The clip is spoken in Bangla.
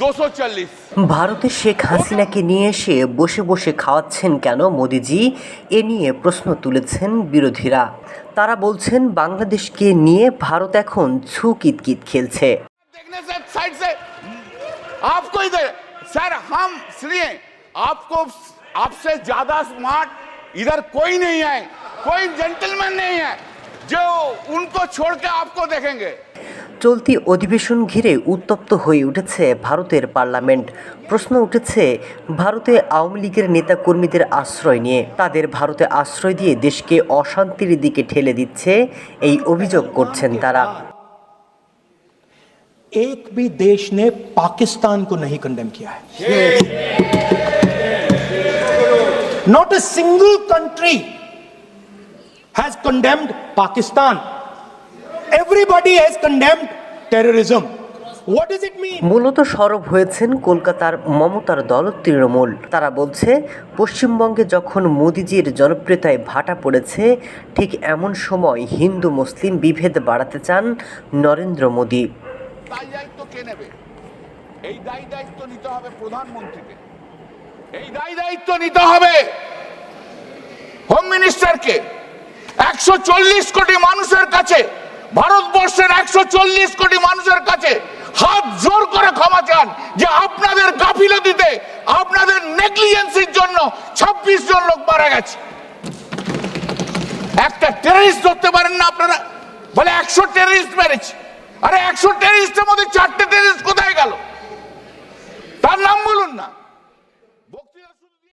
240 ভারতে শেখ হাসিনাকে নিয়ে এসে বসে বসে খাওয়াচ্ছেন কেন মোদিজি এ নিয়ে প্রশ্ন তুলেছেন বিরোধীরা তারা বলছেন বাংলাদেশকে নিয়ে ভারত এখন ছু কিতকিত খেলছে देखने से साइड से आपको इधर सर हम सुनिए आपको आपसे ज्यादा स्मार्ट इधर कोई नहीं है कोई जेंटलमैन नहीं है जो उनको छोड़ के आपको देखेंगे চলতি অধিবেশন ঘিরে উত্তপ্ত হয়ে উঠেছে ভারতের পার্লামেন্ট প্রশ্ন উঠেছে ভারতে আওয়ামী লীগের নেতাকর্মীদের আশ্রয় নিয়ে তাদের ভারতে আশ্রয় দিয়ে দেশকে অশান্তির দিকে ঠেলে দিচ্ছে এই অভিযোগ করছেন তারা एक भी देश ने पाकिस्तान को नहीं कंडेम किया है not a single country has condemned Pakistan everybody has condemned terrorism. What does it mean? মূলত সরব হয়েছেন কলকাতার মমতার দল তৃণমূল। তারা বলছে পশ্চিমবঙ্গে যখন মোদিজির জনপ্রিয়তায় ভাটা পড়েছে ঠিক এমন সময় হিন্দু মুসলিম বিভেদ বাড়াতে চান নরেন্দ্র মোদী। দায় দায়িত্ব কে নেবে? এই দায় দায়িত্ব নিতে হবে প্রধানমন্ত্রীকে। এই দায়ী দায়িত্ব নিতে হবে হোম মিনিস্টারকে একশো চল্লিশ কোটি মানুষের কাছে ভারতবর্ষের একশো চল্লিশ কোটি মানুষের কাছে হাত জোর করে ক্ষমা চান যে আপনাদের গাফিলতিতে, আপনাদের নেগলিজেন্সির জন্য ছাব্বিশ জন লোক মারা গেছে। একটা টেররিস্ট ধরতে পারেন না আপনারা, বলে একশো টেররিস্ট মেরেছে। আরে একশো টেররিস্টের মধ্যে চারটে টেররিস্ট কোথায় গেল? তার নাম বলুন না।